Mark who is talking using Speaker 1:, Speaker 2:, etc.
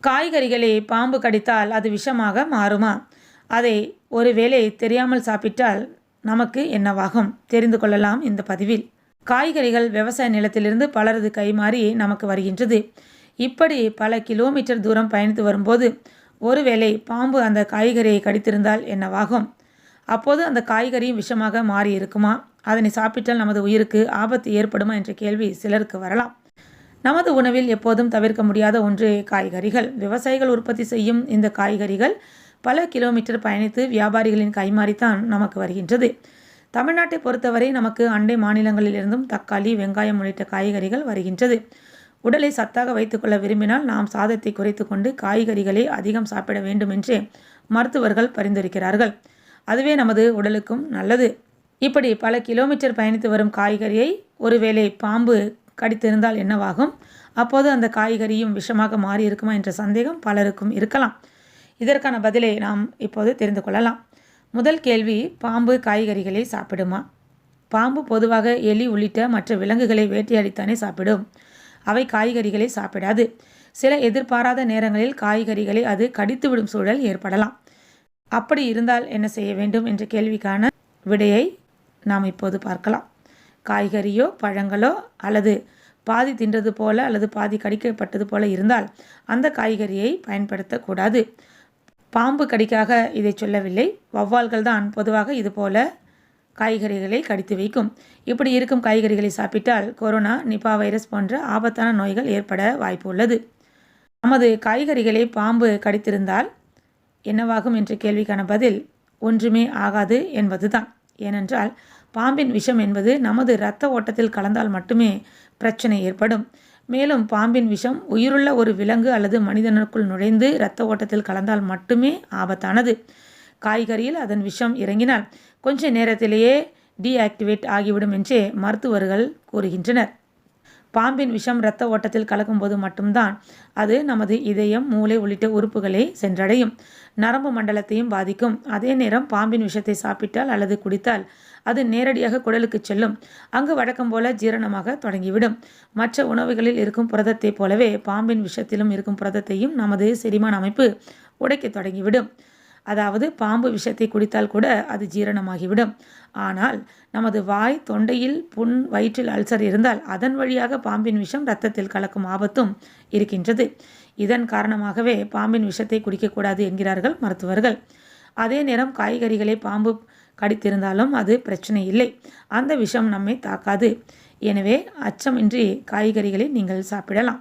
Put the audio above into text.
Speaker 1: காய்கறிகளை பாம்பு கடித்தால் அது விஷமாக மாறுமா? அதை ஒருவேளை தெரியாமல் சாப்பிட்டால் நமக்கு என்னவாகும்? தெரிந்து கொள்ளலாம் இந்த பதிவில். காய்கறிகள் விவசாய நிலத்திலிருந்து பலரது கைமாறி நமக்கு வருகின்றது. இப்படி பல கிலோமீட்டர் தூரம் பயணித்து வரும்போது ஒருவேளை பாம்பு அந்த காய்கறியை கடித்திருந்தால் என்னவாகும்? அப்போது அந்த காய்கறியும் விஷமாக மாறி இருக்குமா? அதனை சாப்பிட்டால் நமது உயிருக்கு ஆபத்து ஏற்படுமா? என்ற கேள்வி சிலருக்கு வரலாம். நமது உணவில் எப்போதும் தவிர்க்க முடியாத ஒன்று காய்கறிகள். விவசாயிகள் உற்பத்தி செய்யும் இந்த காய்கறிகள் பல கிலோமீட்டர் பயணித்து வியாபாரிகளின் கைமாறித்தான் நமக்கு வருகின்றது. தமிழ்நாட்டை பொறுத்தவரை நமக்கு அண்டை மாநிலங்களிலிருந்தும் தக்காளி வெங்காயம் உள்ளிட்ட காய்கறிகள் வருகின்றது. உடலை சத்தாக வைத்துக்கொள்ள விரும்பினால் நாம் சாதத்தை குறைத்து கொண்டு காய்கறிகளை அதிகம் சாப்பிட வேண்டும் என்று மருத்துவர்கள் பரிந்துரைக்கிறார்கள். அதுவே நமது உடலுக்கும் நல்லது. இப்படி பல கிலோமீட்டர் பயணித்து வரும் காய்கறியை ஒருவேளை பாம்பு கடித்திருந்தால் என்னவாகும்? அப்போது அந்த காய்கறியும் விஷமாக மாறி இருக்குமா என்ற சந்தேகம் பலருக்கும் இருக்கலாம். இதற்கான பதிலை நாம் இப்போது தெரிந்து கொள்ளலாம். முதல் கேள்வி பாம்பு காய்கறிகளை சாப்பிடுமா? பாம்பு பொதுவாக எலி உள்ளிட்ட மற்ற விலங்குகளை வேட்டையாடித்தானே சாப்பிடும். அவை காய்கறிகளை சாப்பிடாது. சில எதிர்பாராத நேரங்களில் காய்கறிகளை அது கடித்துவிடும் சூழல் ஏற்படலாம். அப்படி இருந்தால் என்ன செய்ய வேண்டும் என்ற கேள்விக்கான விடையை நாம் இப்போது பார்க்கலாம். காய்கறியோ பழங்களோ அல்லது பாதி தின்றது போல அல்லது பாதி கடிக்கப்பட்டது போல இருந்தால் அந்த காய்கறியை பயன்படுத்தக்கூடாது. பாம்பு கடிக்காக இதை சொல்லவில்லை. வௌவால்கள் தான் பொதுவாக இது போல காய்கறிகளை கடித்து வைக்கும். இப்படி இருக்கும் காய்கறிகளை சாப்பிட்டால் கொரோனா நிபா வைரஸ் போன்ற ஆபத்தான நோய்கள் ஏற்பட வாய்ப்பு உள்ளது. நமது காய்கறிகளை பாம்பு கடித்திருந்தால் என்னவாகும் என்ற கேள்விக்கான பதில் ஒன்றுமே ஆகாது என்பதுதான். ஏனென்றால் பாம்பின் விஷம் என்பது நமது இரத்த ஓட்டத்தில் கலந்தால் மட்டுமே பிரச்சனை ஏற்படும். மேலும் பாம்பின் விஷம் உயிருள்ள ஒரு விலங்கு அல்லது மனிதனுக்குள் நுழைந்து இரத்த ஓட்டத்தில் கலந்தால் மட்டுமே ஆபத்தானது. காய்கறியில் அதன் விஷம் இறங்கினால் கொஞ்ச நேரத்திலேயே டீஆக்டிவேட் ஆகிவிடும் என்றே மருத்துவர்கள் கூறுகின்றனர். பாம்பின் விஷம் இரத்த ஓட்டத்தில் கலக்கும்போது மட்டும்தான் அது நமது இதயம் மூளை உள்ளிட்ட உறுப்புகளை சென்றடையும். நரம்பு மண்டலத்தையும் பாதிக்கும். அதே நேரம் பாம்பின் விஷத்தை சாப்பிட்டால் அல்லது குடித்தால் அது நேரடியாக குடலுக்கு செல்லும். அங்கு வழக்கம் போல ஜீரணமாக தொடங்கிவிடும். மற்ற உணவுகளில் இருக்கும் புரதத்தைப் போலவே பாம்பின் விஷத்திலும் இருக்கும் புரதத்தையும் நமது செரிமான அமைப்பு உடைக்க தொடங்கிவிடும். அதாவது பாம்பு விஷத்தை குடித்தால் கூட அது ஜீரணமாகிவிடும். ஆனால் நமது வாய் தொண்டையில் புண் வயிற்றில் அல்சர் இருந்தால் அதன் வழியாக பாம்பின் விஷம் இரத்தத்தில் கலக்கும் ஆபத்தும் இருக்கின்றது. இதன் காரணமாகவே பாம்பின் விஷத்தை குடிக்கக்கூடாது என்கிறார்கள் மருத்துவர்கள். அதே நேரம் காய்கறிகளை பாம்பு கடித்திருந்தாலும் அது பிரச்சனை இல்லை. அந்த விஷம் நம்மை தாக்காது. எனவே அச்சமின்றி காய்கறிகளை நீங்கள் சாப்பிடலாம்.